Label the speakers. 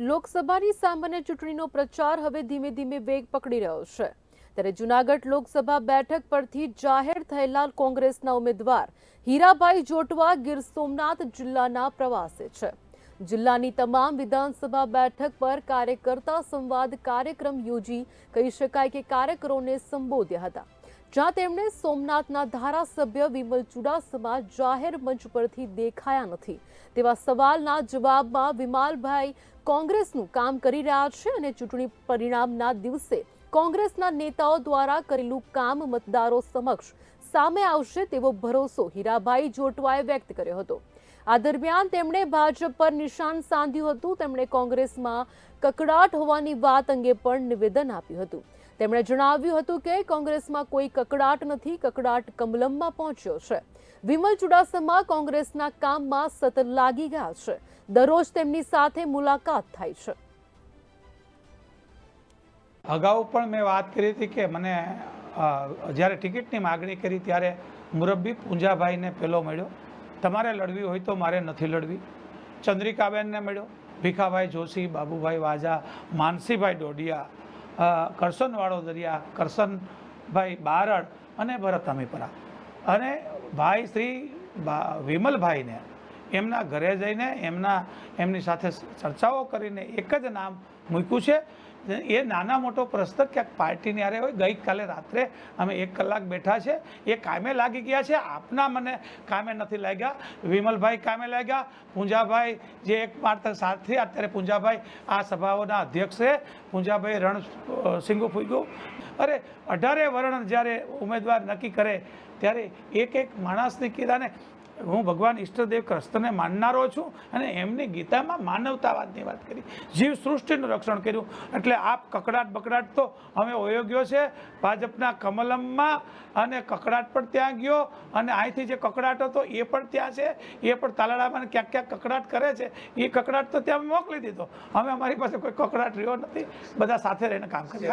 Speaker 1: લોકસભાની સામાન્ય ચૂંટણીનો પ્રચાર હવે ધીમે ધીમે વેગ પકડી રહ્યો છે. ત્યારે જૂનાગઢ લોકસભા બેઠક પરથી જાહેર થયેલા કોંગ્રેસના ઉમેદવાર હીરાભાઈ જોટવા ગીર સોમનાથ જિલ્લાના પ્રવાસે છે. જિલ્લાની તમામ વિધાનસભા બેઠક પર કાર્યકર્તા સંવાદ કાર્યક્રમ યોજી કહી શકાય કે કાર્યકરોને સંબોધ્યા હતા. જ્યાં તેમણે સોમનાથના ધારાસભ્ય વિમલ ચુડાસમા જાહેર મંચ પરથી દેખાયા નથી, તેવા સવાલના જવાબમાં વિમાલભાઈ કોંગ્રેસનું કામ કરી રહ્યા છે અને ચૂંટણી પરિણામના દિવસે કોંગ્રેસના નેતાઓ દ્વારા કરેલું કામ મતદારો સમક્ષ સામે આવશે તેવો ભરોસો હીરાભાઈ જોટવાએ વ્યક્ત કર્યો હતો. આ દરમિયાન તેમણે ભાજપ પર નિશાન સાધ્યું હતું. તેમણે કોંગ્રેસમાં કકડાટ હોવાની વાત અંગે પણ નિવેદન આપ્યું હતું. તેમણે જણાવ્યું હતું કે કોંગ્રેસમાં કોઈ કકડાટ નથી, કકડાટ કમલમમાં પહોંચ્યો છે. વિમલ ચુડાસમા કોંગ્રેસના કામમાં સતત લાગી ગયા છે. દરરોજ તેમની સાથે મુલાકાત થાય છે.
Speaker 2: અગાઉ પણ મેં વાત કરી હતી કે મને જ્યારે ટિકિટની માગણી કરી ત્યારે મુરબ્બી પૂંજાભાઈને પેલો મળ્યો. તમારે લડવી હોય તો મારે નથી લડવી. ચંદ્રિકાબેનને મળ્યો, ભીખાભાઈ જોશી, બાબુભાઈ વાજા, માનસીભાઈ ડોડિયા કરસનવાળો દરિયા, કરસનભાઈ બારડ અને ભરત અમીપરા અને ભાઈ શ્રી વિમલભાઈને એમના ઘરે જઈને એમના એમની સાથે ચર્ચાઓ કરીને એક જ નામ મૂક્યું છે. એ નાના મોટો પ્રશ્ન ક્યાંક પાર્ટીની હારે હોય, ગઈકાલે રાત્રે અમે એક કલાક બેઠા છે. એ કામે લાગી ગયા છે. આપના મને કામે નથી લાગ્યા. વિમલભાઈ કામે લાગ્યા. પૂંજાભાઈ જે એક માત્ર સાથી અત્યારે પૂંજાભાઈ આ સભાઓના અધ્યક્ષ છે. પૂંજાભાઈ રણ સિંગુ ફૂગ્યું અરે, અઢારે વર્ણ જ્યારે ઉમેદવાર નક્કી કરે, ત્યારે એક એક માણસની કીધાને હું ભગવાન ઈષ્ટદેવ કૃષ્ણને માનનારો છું અને એમની ગીતામાં માનવતાવાદની વાત કરી. જીવ સૃષ્ટિનું રક્ષણ કર્યું. એટલે આપ કકડાટ બકડાટ તો અમે ઓયોગ્યો છે. ભાજપના કમલમમાં અને કકડાટ પણ ત્યાં ગયો અને અહીંથી જે કકડાટ હતો એ પણ ત્યાં છે. એ પણ તાલાડામાં ક્યાંક ક્યાંક કકડાટ કરે છે. એ કકડાટ તો ત્યાં મોકલી દીધો. અમે અમારી પાસે કોઈ કકડાટ રહ્યો નથી. બધા સાથે રહીને કામ કરીએ